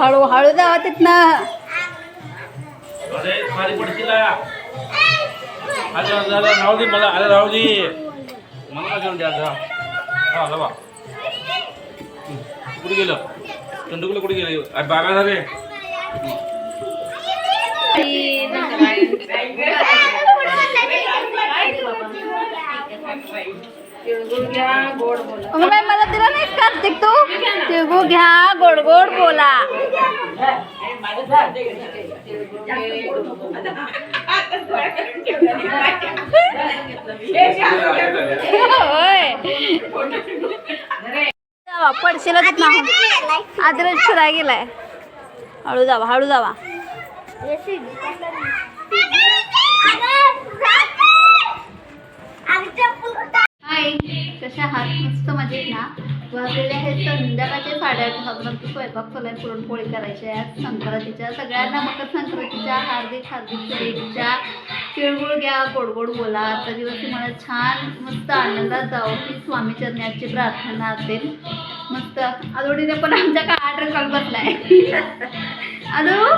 हळू हळू जावा तिथनं. राहू दे मला. अरे राहू दे मला घेऊन द्यायचं हा कुठे गेलं? चंदुकुला कुठे गेले? अरे बागा झाले. मग काय मला दिला नाही कार्तिक तू. तिळगुळ घ्या गोड गोड बोला. पडशील तिथनं आदरच फिराय गेलाय. हळू जावा हळू जावा. हाय कशा आहात मस्त मजेत ना. वाजलेले आहेत संध्याकाळचे साडेआठ मग स्वयंपाक चालू पुरणपोळी करायची आहे. संक्रांतीच्या सगळ्यांना मकर संक्रांतीच्या हार्दिक हार्दिक शुभेच्छा. तिळगुळ घ्या गोड गोड बोला. आजचा दिवस तुम्हाला छान मस्त आनंदात जावं. की स्वामी चरण्याची प्रार्थना असेल. मस्त. आदोडीने पण आमच्या काळा ड्रेस घालून बसलाय. आदो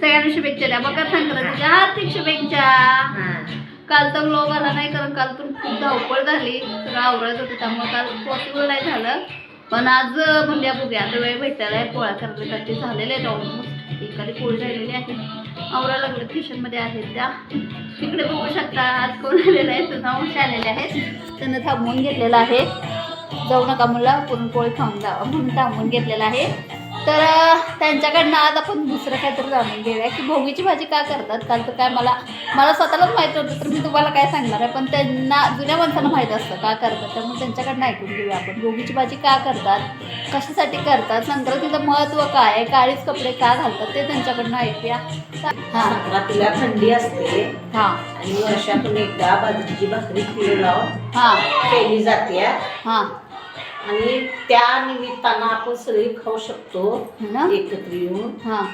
सगळ्यांना शुभेच्छा द्या. मकर संक्रांतीच्या हार्दिक शुभेच्छा. काल तर व्लॉग आला नाही कारण काल पण खूप धावपळ झाली. तर आवडत होती त्यामुळे काल पॉसिबल नाही झालं. पण आज म्हणल्या बघूया आता वेळ भेटायला आहे. पोळ्या करण्यासाठी झालेले आहेत ऑलमोस्ट एखादी पोळी राहिलेली आहे. आवरा लागलं किचनमध्ये आहेत त्या. तिकडे बघू शकता आज कोण आलेलं आहे? तुझा अंश आलेले आहेत त्यांना थांबवून घेतलेलं आहे. जाऊ नका मला पुरणपोळी खाऊन जा म्हणून थांबवून घेतलेलं आहे. तर त्यांच्याकडनं आज आपण दुसरं काहीतरी जाणून घेऊया. की भोगीची भाजी का करतात? काल तर काय मला मला स्वतःलाच माहीत होतं तर मी तुम्हाला काय सांगणार आहे. पण त्यांना जुन्या माणसांना माहीत असतं का करतात. त्यामुळे त्यांच्याकडनं ऐकून घेऊया आपण. भोगीची भाजी का करतात? कशासाठी करतात? संक्रांतीचं महत्त्व काय आहे? काळीच कपडे का घालतात? ते त्यांच्याकडनं ऐकूया. हां संक्रांतीला थंडी असते. हां. आणि वर्षातून एकदा बाजरीची भाकरी तिळ लावून हां. केली जाते. हां. आणि त्या निमित्तानं आपण सगळी खाऊ शकतो. हो ना? एकत्र येऊन. हां.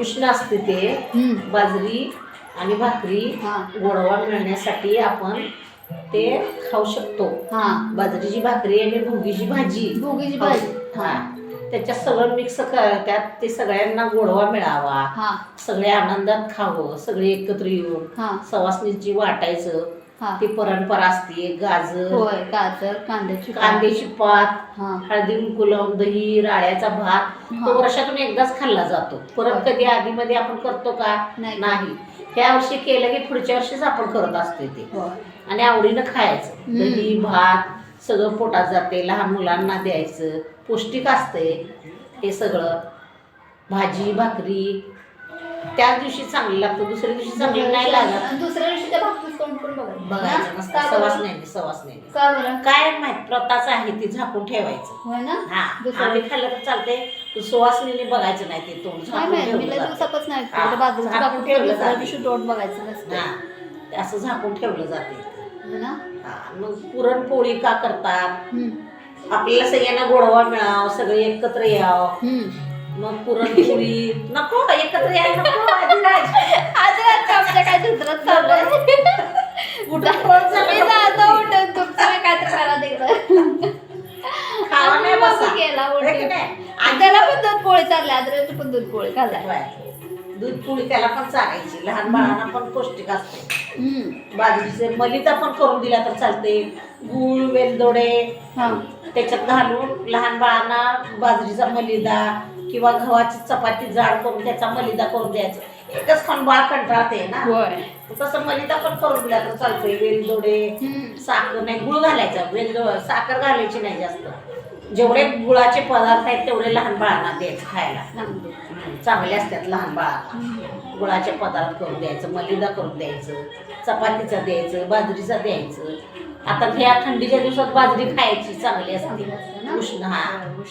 उष्ण असते ते. हम्म. बाजरी आणि भाकरी हां. गोडवा मिळण्यासाठी आपण ते खाऊ शकतो. हां. बाजरीची भाकरी आणि भोगीची भाजी. भोगीची भाजी. हा. त्याच्यात सगळं मिक्स त्यात ते सगळ्यांना गोडवा मिळावा. हां. सगळे आनंदात खावं सगळे एकत्र येऊन. हां. सवासनीची वाटायचं ती परंपरा असते गाजर होय गाजर कांद्याची. कांद्याची पात हळदी कुलम दही राळ्याचा भात. तो वर्षातून एकदाच खाल्ला जातो. परत. कधी आधीमध्ये आपण करतो का? नाही. ह्या वर्षी केलं की पुढच्या वर्षीच आपण करत असतो ते. आणि आवडीनं खायचं. दही भात सगळं पोटात जाते. लहान मुलांना द्यायचं. पौष्टिक असते हे सगळं. भाजी भाकरी त्याच दिवशी चांगलं लागतं दुसऱ्या दिवशी चांगलं नाही लागत दुसऱ्या दिवशी त्या भाकरीच तोंड पण बघायचं बघायचं का नसतं बरं? सवास नाही सवास नाही का बरं काय माहीत प्रताच आहे ती झाकून ठेवायचं होय ना हा दुसऱ्या आम्ही खाल्लं तर चालते सुवासनीने बघायचं नाही ते तोंड काय झाकून माहिती मी ठेवलं लय जातं. दिवसापासून नाही हा, खाल्लं. बाजरीची झाकून भाकरी ठेवलं दुसऱ्या जाते. दिवशी तोंड बघायचं नसतं हा ते असं झाकून ठेवलं जाते ना हा, मग पुरणपोळी का करतात हम्म. आपल्याला सगळ्यांना गोडवा मिळावं सगळे एकत्र यावं हम्म. मग पुरणपोळी. नको एकत्र यायला नको. आज रात्री आमच्या काय दुसरंच चालू आहे. उठून तुमचं काय तर करा तिकडं. खावा नाही बसा. मग गेला होय की नाही? आणि त्याला पण दूध पोळी चालली आदराची पण दूध पोळी खाल्लाय. होय. दूध पोळी त्याला पण चालायची. लहान बाळांना पण पौष्टिक असते. हम्म. बाजरीचे मलिदा पण करून दिला तर चालते गुळ वेलदोडे हा. त्याच्यात घालून लहान बाळांना बाजरीचा मलिदा किंवा गव्हाची चपाती जाड करून त्याचा मलिदा करून द्यायचं. एकच खाऊन बाळ कंटाळते ना. होय. तसं मलिदा पण करून दिला तर चालतंय. वेलदोडे. साखर नाही गुळ घालायचा. वेलदो साखर घालायची नाही जास्त. जेवढे गुळाचे पदार्थ आहेत तेवढे लहान बाळांना द्यायचं खायला. चांगलं. असतात लहान बाळांना गुळाचे पदार्थ करून द्यायचं मलिदा करून द्यायचं चपातीचा द्यायचं बाजरीचा द्यायचं. आता ह्या थंडीच्या दिवसात बाजरी खायची चांगली असते. उष्ण हा.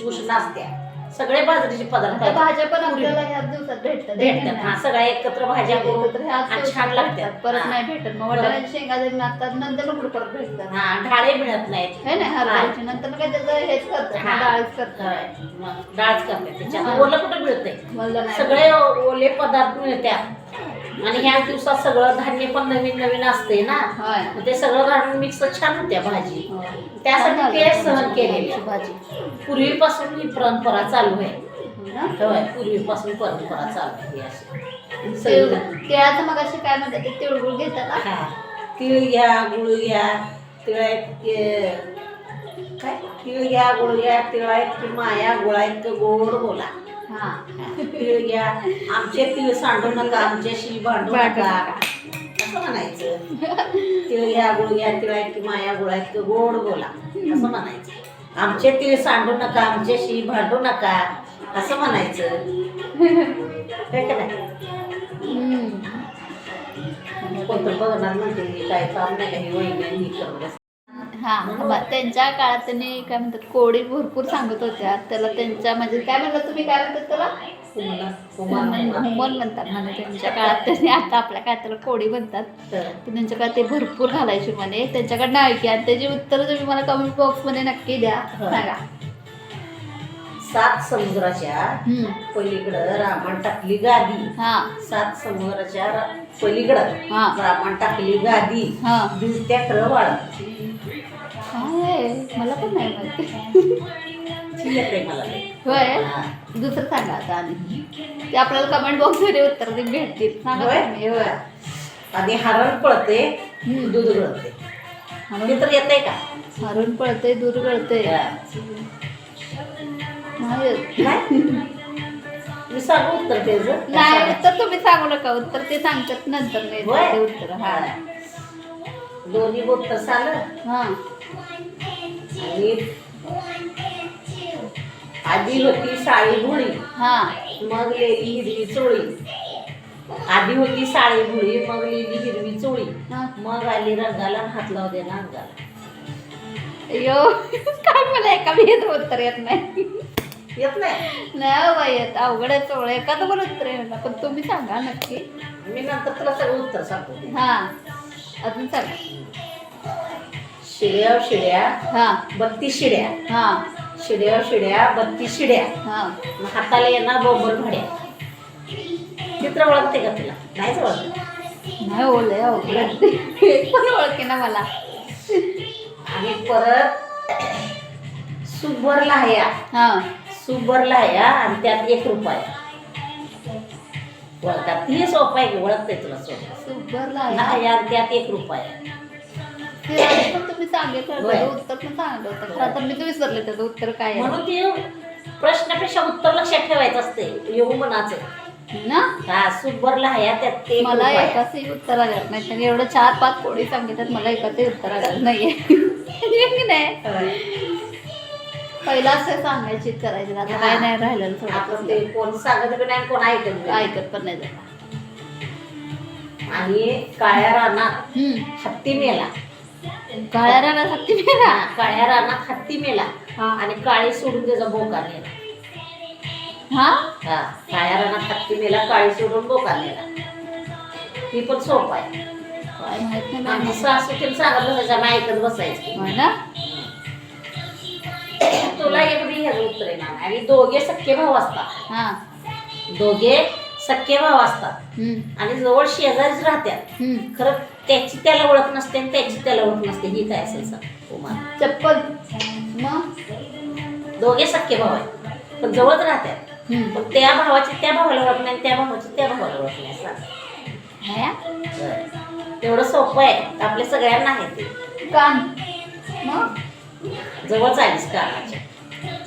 उष्ण असत्या सगळे बाजरीचे पदार्थ त्या. भाज्या पण आपल्याला ह्याच दिवसात भेटतात भेटतात हा सगळ्या एकत्र भाज्या करून आणि छान. लागतात परत. नाही भेटत मग वडिलांची शेंगा जरी नाचतात नंतर कुठं परत भेटतात हा ढाळे मिळत नाहीत हे नाही हरभऱ्याची नंतर काय त्याचं हेच करतात हा. डाळीच करतात. मग डाळच करते त्याच्यात. ओलं कुठं मिळतंय सगळे ओले पदार्थ मिळतात आणि ह्या दिवसात सगळं धान्य पण नवीन नवीन असते ना. मग ते सगळं घालून मिक्स छान होत्या भाजी. होय. त्यासाठी ते सहन केलेले. भाजी. पूर्वीपासून ही परंपरा चालू आहे. हो? होय पूर्वीपासून परंपरा चालू आहे ही अशी. तिळ- सगळं तिळाचं मग असे काय म्हणतात ते तिळगुळ घेतात? हा. तिळ घ्या गुळ घ्या तिळा काय? तिळ घ्या गुळ घ्या तिळा इतकी माया गुळा इतकं गोड बोला. हा. तिळ घ्या आमचे तिळ सांडू नका आमच्याशी भांडू नका. असं म्हणायचं. तिळ घ्या गुळ घ्या तिळा इतकी माया गुळा इतकं गोड बोला असं म्हणायचं. आमचे तिळ सांडू नका आमच्याशी भांडू नका. असं म्हणायचं. का नाही. कोणतं बघणार म्हणते काय काम नाही काही वहिनी ही त्यांच्या काळात त्यांनी काय म्हणतात कोडी भरपूर सांगत होत्या. त्याला त्यांच्या म्हणजे काय म्हणतात तुम्ही काय म्हणतात त्याला? हुमन म्हणतात. म्हणजे त्यांच्या काळात त्यांनी आता आपल्या काळात त्याला कोडी म्हणतात. की त्यांच्या काळात ते भरपूर घालायचे म्हणे. त्यांच्याकडनं ऐकी. आणि त्याची उत्तर तुम्ही मला कमेंट बॉक्समध्ये नक्की द्या. हा. सांगा. सात समुद्राच्या. पलीकडं रामण टाकली गादी. हा. सात समुद्राच्या पलीकडं हा. रामण टाकली गादी. हा. दिसत्या खरं काय मला पण नाही माहिती. होय. दुसरं सांगा आता आणि ते आपल्याला कमेंट बॉक्समध्ये उत्तर दे भेटतील. सांगा होय? तुम्ही. होय. आधी हरण पळते. दूध गळते. हरण? ते तर येते का? हरण पळतंय दूर गळतंय. नाही येत. नाही? मी सांगू उत्तर त्याचं नाही उत्तर तुम्ही सांगू नका. उत्तर ते सांगतात नंतर नाही होय? ते उत्तर. हा. दोन्ही उत्तर झालं हा. आणि आधी होती साळी भुळी हा. मग लिहिली हिरवी चोळी. आधी होती साळी भुळी मग लिहिली हिरवी चोळी. हा. मग आली रंगाला हात लावू दे ना अंगाला. अयो काय मला एका भेद उत्तर येत नाही. येत नाही? नाही हो बाई येत. अवघड आहे सोहळं एखादं पण उत्तर येणार पण तुम्ही सांगा नक्की. मी नंतर तुला सगळं उत्तर सांगतो. ते. हा. अजून सांगा. शिड्या शिड्या. हा. बत्तीस शिड्या. हा. शिड्या शिड्या बत्तीस शिड्या. हा. मग हाताला येणार बोंबर भाड्या. चित्र ओळखते का तुला? नाहीच ओळखत. नाही ओळख आहे. एक पण ओळखे ना मला? आणि परत सुबर लाह्या हा. सुबर लाह्या आणि त्यात एक रुपया. ओळखतात. ती सोपं आहे की ओळखते तुला सोपं सुबरला आहे. आणि त्यात एक रुपया. ते आधी पण तुम्ही. होतं, उत्तर पण सांगितलं होतं आता मी तर विसरले त्याचं उत्तर काय आहे म्हणून ते प्रश्नापेक्षा उत्तर लक्षात ठेवायचं असते येऊ मनाचं ना हा त्यात ते मला. एकाचही उत्तर आलं नाही त्यांनी एवढं चार पाच कोडी सांगितलं मला एकाचही उत्तर आलं नाहीये की नाही होय. पहिला असं सांगायची करायची आता काय नाही राहिलं आपण ते थोडं कोण सांगत बी नाही कोण ऐकत बी नाही. ऐकत पण नाही जात आणि काळ्या रानात हम्म. हत्ती मेला काळ्या रानासाठी मेला. हा, काळ्या रानात हत्ती मेला. हा. आणि काळी सोडून त्याचा बोका नेला. हा? हा काळ्या रानात हत्ती मेला काळी सोडून बोका नेला. ती पण सोप आहे. काय माहीत नाही आमची मला. सासू तिला सांगत बसायचं ऐकत बसायचं. होय ना? तुला एक बी ह्याचं उत्तर येणार आणि दोघे सख्खे भाऊ असतात. हा. दोघे सख्खे भाऊ असतात. आणि जवळ शेजारीच राहतात. खरं त्याची त्याला ओळख नसते आणि त्याची त्याला ओळख नसते. ही काय असेल सांग चप्पल. मग? दोघे सख्खे भाऊ आहेत. पण जवळच राहतात. पण त्या भावाची त्या भावाला ओळख नाही त्या भावाची त्या भावाला ओळख नाही सांग? तेवढं सोपं आहे. आपल्या सगळ्यांना आहे ते. कान. मग? जवळच आलीस कानाच्या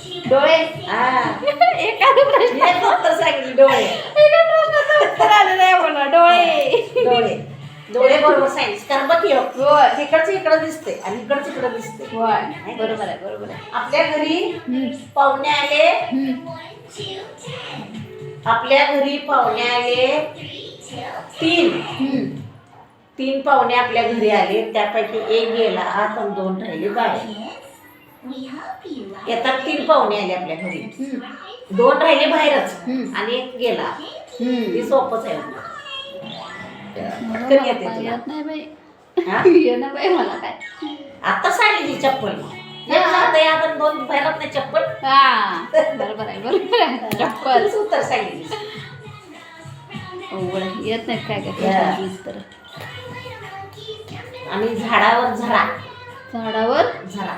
डोळे? हा. एखादं प्रश्न. मी एक उत्तर सांगितलं डोळे. एका प्रश्नाचं उत्तर आलं नाही मला डोळे. डोळे. डोळे बरोबर सांगितलं. कारण बघ ह्यो, इकडचं इकडं दिसते आणि इकडचं इकडं दिसते होय. बरोबर आहे बरोबर आहे. आपल्या घरी. पाहुणे आले. आपल्या घरी पाहुणे आले. तीन. तीन पाहुणे आपल्या घरी आले. त्यापैकी एक गेला. आत आणि दोन राहिले बाहेर. येतात तीन पाहुणे आले आपल्या घरी. दोन राहिले बाहेरच. आणि एक गेला. हे सोपंच आहे पटकन येते तुला? येत नाही बाई. हा? ये ना बाई मला काय. आता चप्पल. एक जात यात आणि दोन बाहेरात नाही चप्पल. हा. बरोबर आहे बरोबर आहे. चप्पल. उत्तर सांगितली अवघड आहे. येत नाहीत काय काय तर. आणि झाडावर झरा झाडावर? झरा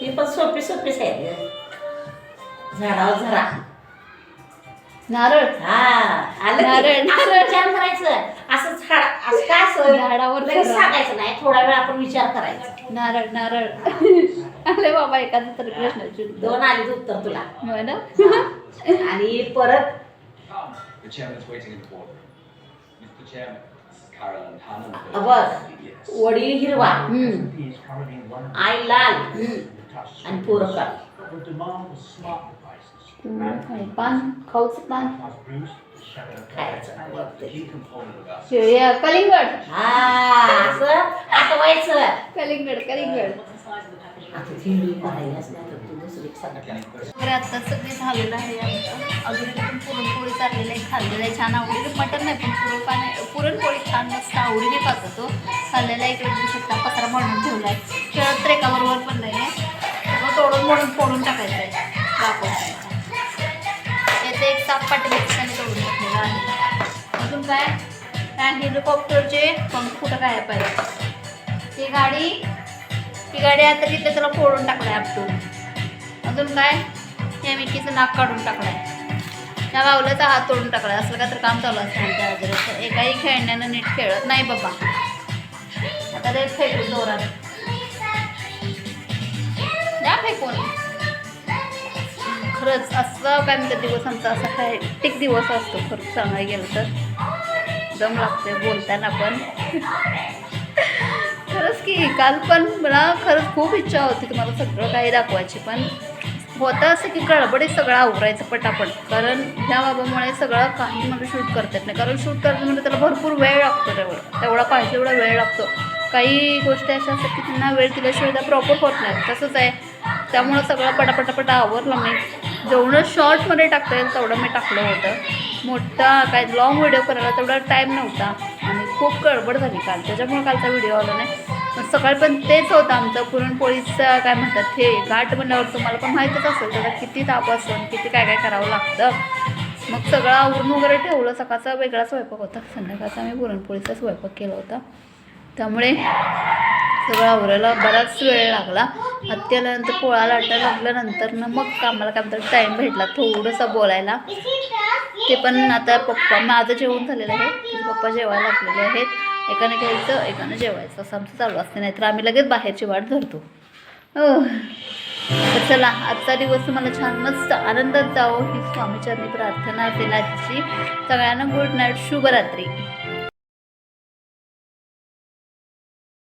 ही पण सोपी सोपीच आहे झाडावर झरा नारळ हा आलं नारळ, की? असं नारळ. विचार करायचं असं झाड असं काय असं झाडावर लगेच झरा. सांगायचं नाही थोडा वेळ आपण विचार करायचा नारळ नारळ अरे बाबा एखादं तर प्रश्नाची उत्तर. दोन आली उत्तर तुला होय ना आणि परत The chairman's waiting in the boardroom. Mr. Chairman, Carol and Hannah. बघ. वडील हिरवा हम्म. आई लाल आणि पोरं आणि पान खाऊचं पान. खायचं. कलिंगड. हा असं? आठवायचं कलिंगड कलिंगड. आता सगळे झालेलं आहे अजून पण पुरणपोळी चाललेलं आहे. खाल्लेलं आहे छान. आवडीने मटण नाही पण पुरण पुरणपोळी छान मस्त आवडीने होतो खाल्लेला आहे इकडे शकता पत्रा म्हणून ठेवला आहे फोडून फोडून टाकायचं आहे. दाखवून याचं एक साप पाठीमागच्याने तोडून टाकलेलं आहे. अजून काय? काय हेलिकॉप्टरचे पंख कुठं काय पाहिजे. ही गाडी ही गाडी आता तिथं त्याला फोडून टाकलाय आहे आपटून. अजून काय? या मिकीचं नाक काढून टाकलाय. त्या बावल्याचा हात तोडून टाकलाय. असलं का तर काम चालू असतं त्या आजाराचं एकाही खेळण्यानं नीट खेळत नाही बाबा. आता ते फेकून दोरा द्या फेकून खरंच असं काय म्हणतात दिवस आमचा असा हॅटिक दिवस असतो खरंच सांगायला गेलं तर. दम लागते बोलताना पण. खरंच की काल पण मला खरंच खूप इच्छा होती तुम्हाला सगळं काही दाखवायची पण होतं असं की गडबडीत सगळं आवरायचं पटापट कारण ह्या बाबामुळे सगळं काही मला शूट करता येत नाही. कारण शूट करत म्हणजे त्याला भरपूर वेळ लागतो तेवढा. तेवढा पाहिजे तेवढा वेळ लागतो. काही गोष्टी अशा असतात की त्यांना वेळ दिल्याशिवाय त्या प्रॉपर होत नाही तसंच आहे त्यामुळं सगळं पटापटापटा आवरलं मी. जेवढं शॉर्टमध्ये टाकता येईल तेवढं मी टाकलं होतं. मोठा काय लॉंग व्हिडिओ करायला तेवढा टाईम नव्हता. आणि खूप गडबड झाली काल. त्याच्यामुळे कालचा व्हिडिओ आला नाही. पण सकाळी पण तेच होतं आमचं. पुरणपोळीचं काय म्हणतात हे घाट म्हणल्यावर तुम्हाला पण माहीतच असेल त्याला किती ताप असेल किती काय काय करावं लागतं. मग सगळं आवरून वगैरे ठेवलं. सकाळचा वेगळा स्वयंपाक होता. संध्याकाळचा आम्ही पुरणपोळीचा स्वयंपाक केला होता. त्यामुळे सगळं आवरायला बराच वेळ लागला. आत्याल्यानंतर पोळा लाटायला लागल्यानंतर ना मग कामाला काय म्हणतात टाईम भेटला थोडंसं बोलायला. ते पण आता पप्पा माझं जेवण झालेलं आहे. पप्पा जेवायला लागलेले आहेत. एकाने घ्यायचं एकानं जेवायचं. असं आमचं चालू असतं. नाहीतर आम्ही लगेच बाहेरची वाट धरतो. हो तर चला आजचा दिवस तुम्हाला छान मस्त आनंदात जावो. ही स्वामीचरणी प्रार्थना असेल आजची सगळ्यांना गुड नाईट शुभरात्री.